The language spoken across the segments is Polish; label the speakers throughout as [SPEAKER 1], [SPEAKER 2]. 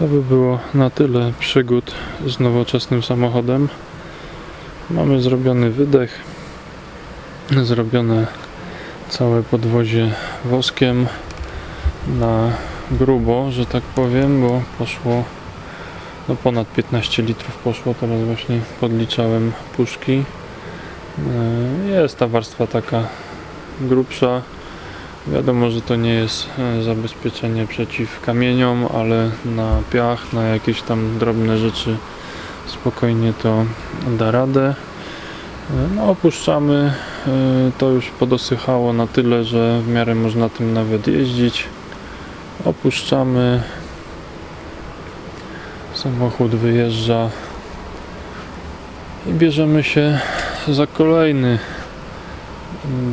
[SPEAKER 1] To by było na tyle przygód z nowoczesnym samochodem. Mamy zrobiony wydech, zrobione całe podwozie woskiem na grubo, że tak powiem, bo poszło no ponad 15 litrów poszło, teraz właśnie podliczałem puszki. E, Jest ta warstwa taka grubsza. Wiadomo, że to nie jest e, zabezpieczenie przeciw kamieniom, ale na piach, na jakieś tam drobne rzeczy spokojnie to da radę. E, No opuszczamy, e, to już podosychało na tyle, że w miarę można tym nawet jeździć. Opuszczamy, samochód wyjeżdża i bierzemy się za kolejny,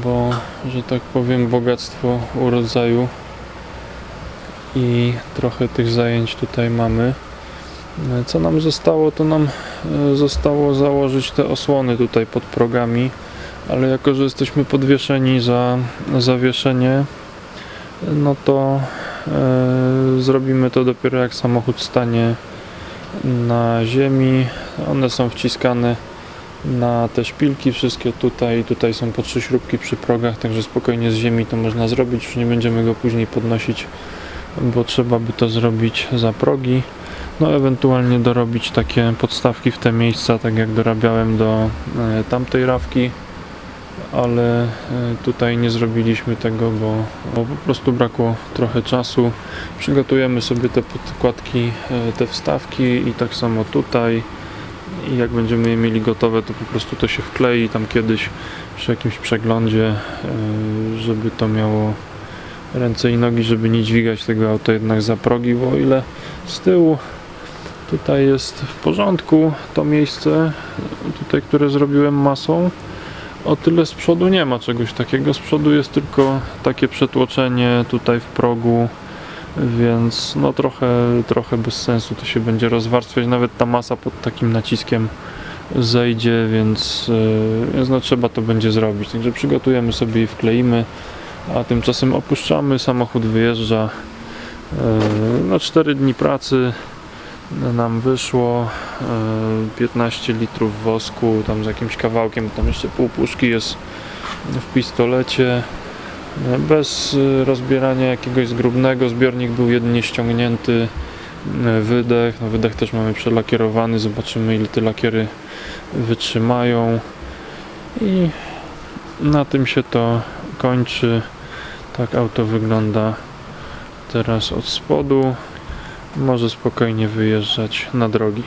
[SPEAKER 1] bo, że tak powiem, bogactwo urodzaju i trochę tych zajęć tutaj mamy. E, Co nam zostało, to nam e, zostało założyć te osłony tutaj pod progami, ale jako, że jesteśmy podwieszeni za zawieszenie, no to e, zrobimy to dopiero jak samochód stanie na ziemi. One są wciskane na te szpilki wszystkie tutaj. Tutaj są po trzy śrubki przy progach, także spokojnie z ziemi to można zrobić. Już nie będziemy go później podnosić, bo trzeba by to zrobić za progi. No ewentualnie dorobić takie podstawki w te miejsca, tak jak dorabiałem do e, tamtej rawki. Ale e, tutaj nie zrobiliśmy tego, bo, bo po prostu brakło trochę czasu. Przygotujemy sobie te podkładki, e, te wstawki i tak samo tutaj. I jak będziemy je mieli gotowe, to po prostu to się wklei tam kiedyś przy jakimś przeglądzie, e, żeby to miało ręce i nogi, żeby nie dźwigać tego auta jednak za progi, bo o ile z tyłu tutaj jest w porządku to miejsce, tutaj które zrobiłem masą, o tyle z przodu nie ma czegoś takiego. Z przodu jest tylko takie przetłoczenie tutaj w progu, więc no trochę, trochę bez sensu to się będzie rozwarstwiać. Nawet ta masa pod takim naciskiem zejdzie, więc, yy, więc no trzeba to będzie zrobić. Także przygotujemy sobie i wkleimy, a tymczasem opuszczamy, samochód wyjeżdża. Yy, No 4 dni pracy nam wyszło e, 15 litrów wosku tam z jakimś kawałkiem, tam jeszcze pół puszki jest w pistolecie E, bez e, rozbierania jakiegoś zgrubnego, zbiornik był jedynie ściągnięty e, wydech, no wydech też mamy przelakierowany, zobaczymy ile te lakiery wytrzymają. I na tym się to kończy. Tak auto wygląda teraz od spodu. Może spokojnie wyjeżdżać na drogi.